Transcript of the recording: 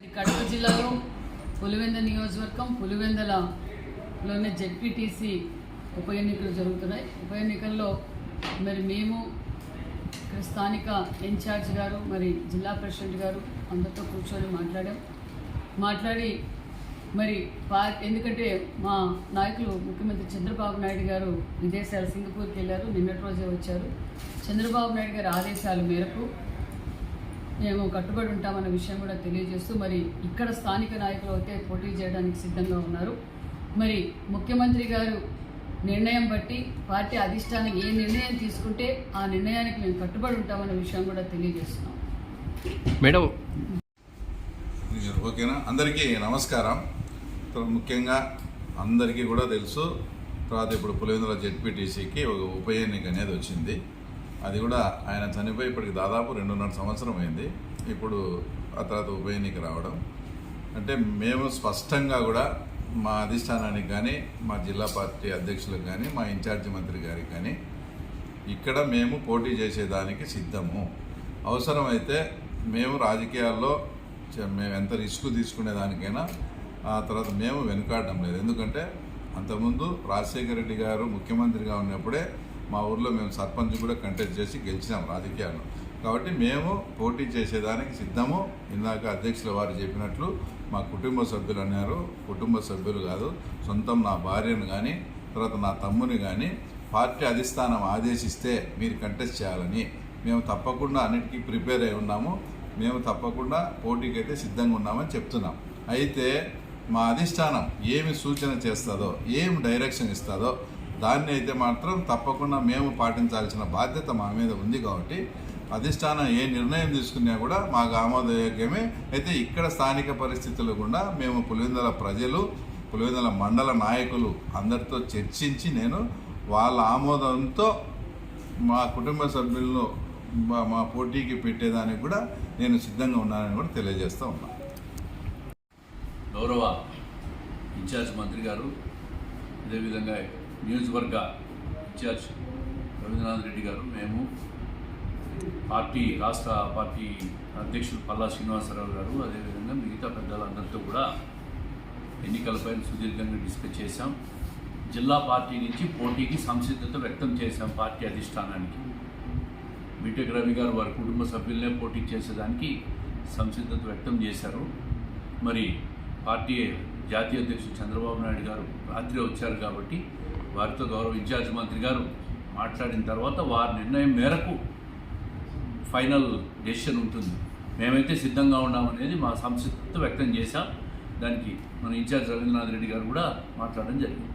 కడప జిల్లాలో పులివెంద నియోజకవర్గం పులివెందలలోనే జెడ్పీటీసీ ఉప ఎన్నికలు జరుగుతున్నాయి. ఉప ఎన్నికల్లో మరి మేము ఇక్కడ స్థానిక ఇన్ఛార్జ్ గారు మరి జిల్లా ప్రెసిడెంట్ గారు అందరితో కూర్చొని మాట్లాడాం. మాట్లాడి మరి పా ఎందుకంటే మా నాయకులు ముఖ్యమంత్రి చంద్రబాబు నాయుడు గారు విదేశాలు సింగపూర్కి వెళ్ళారు నిన్నటి రోజే వచ్చారు. చంద్రబాబు నాయుడు గారి ఆదేశాల మేరకు మేము కట్టుబడి ఉంటామన్న విషయం కూడా తెలియజేస్తూ మరి ఇక్కడ స్థానిక నాయకులు అయితే పోటీ చేయడానికి సిద్ధంగా ఉన్నారు. మరి ముఖ్యమంత్రి గారు నిర్ణయం బట్టి పార్టీ అధిష్టానం ఏ నిర్ణయం తీసుకుంటే ఆ నిర్ణయానికి మేము కట్టుబడి ఉంటామన్న విషయం కూడా తెలియజేస్తున్నాం. మేడం. ఓకేనా? అందరికీ నమస్కారం. ముఖ్యంగా అందరికీ కూడా తెలుసు. తర్వాత ఇప్పుడు పులివెందుల జెడ్పీటీసీకి ఒక ఉప ఎన్నిక అనేది వచ్చింది. అది కూడా ఆయన చనిపోయి ఇప్పటికి దాదాపు రెండున్నర సంవత్సరం అయింది. ఇప్పుడు ఆ తర్వాత ఉప ఎన్నిక రావడం. అంటే మేము స్పష్టంగా కూడా మా అధిష్టానానికి కానీ మా జిల్లా పార్టీ అధ్యక్షులకు కానీ మా ఇన్ఛార్జి మంత్రి గారికి కానీ ఇక్కడ మేము పోటీ చేసేదానికి సిద్ధము. అవసరమైతే మేము రాజకీయాల్లో మేము ఎంత రిస్క్ తీసుకునేదానికైనా ఆ తర్వాత మేము వెనుకాడడం లేదు. ఎందుకంటే అంతకుముందు రాజశేఖర రెడ్డి గారు ముఖ్యమంత్రిగా ఉన్నప్పుడే మా ఊర్లో మేము సర్పంచ్ కూడా కంటెస్ట్ చేసి గెలిచినాం రాజకీయాల్లో. కాబట్టి మేము పోటీ చేసేదానికి సిద్ధము. ఇందాక అధ్యక్షుల వారు చెప్పినట్లు మా కుటుంబ సభ్యులు అన్నారు. కుటుంబ సభ్యులు కాదు సొంతం నా భార్యను కానీ తర్వాత నా తమ్ముని కానీ పార్టీ అధిష్టానం ఆదేశిస్తే మీరు కంటెస్ట్ చేయాలని. మేము తప్పకుండా అన్నిటికీ ప్రిపేర్ అయి ఉన్నాము. మేము తప్పకుండా పోటీకి అయితే సిద్ధంగా ఉన్నామని చెప్తున్నాం. అయితే మా అధిష్టానం ఏమి సూచన చేస్తుందో ఏం డైరెక్షన్ ఇస్తుందో దాన్ని అయితే మాత్రం తప్పకుండా మేము పాటించాల్సిన బాధ్యత మా మీద ఉంది కాబట్టి అధిష్టానం ఏ నిర్ణయం తీసుకున్నా కూడా మాకు ఆమోదయోగ్యమే. అయితే ఇక్కడ స్థానిక పరిస్థితులు కూడా మేము పులివెందుల ప్రజలు పులివెందుల మండల నాయకులు అందరితో చర్చించి నేను వాళ్ళ ఆమోదంతో మా కుటుంబ సభ్యులను మా- పోటీకి పెట్టేదానికి కూడా నేను సిద్ధంగా ఉన్నానని కూడా తెలియజేస్తూ ఉన్నాను గౌరవ ఇన్ఛార్జ్ మంత్రి గారు అదేవిధంగా నియోజకవర్గ ఇన్ఛార్జ్ రవీంద్రనాథ్ రెడ్డి గారు మేము పార్టీ రాష్ట్ర పార్టీ అధ్యక్షులు పల్లా శ్రీనివాసరావు గారు అదేవిధంగా మిగతా పెద్దలందరితో కూడా ఎన్నికలపై సుదీర్ఘంగా డిస్కస్ చేశాం. జిల్లా పార్టీ నుంచి పోటీకి సంసిద్ధత వ్యక్తం చేశాం పార్టీ అధిష్టానానికి. బీటెక్ రవి గారు వారి కుటుంబ సభ్యులనే పోటీ చేసేదానికి సంసిద్ధత వ్యక్తం చేశారు. మరి పార్టీ జాతీయ అధ్యక్షుడు చంద్రబాబు నాయుడు గారు రాత్రి వచ్చారు కాబట్టి వారితో గౌరవ ఇన్ఛార్జ్ మంత్రి గారు మాట్లాడిన తర్వాత వారి నిర్ణయం మేరకు ఫైనల్ డెసిషన్ ఉంటుంది. మేమైతే సిద్ధంగా ఉన్నామనేది మా సంసిద్ధత వ్యక్తం చేశాం. దానికి మన ఇన్ఛార్జ్ రవీంద్రనాథ్ రెడ్డి గారు కూడా మాట్లాడడం జరిగింది.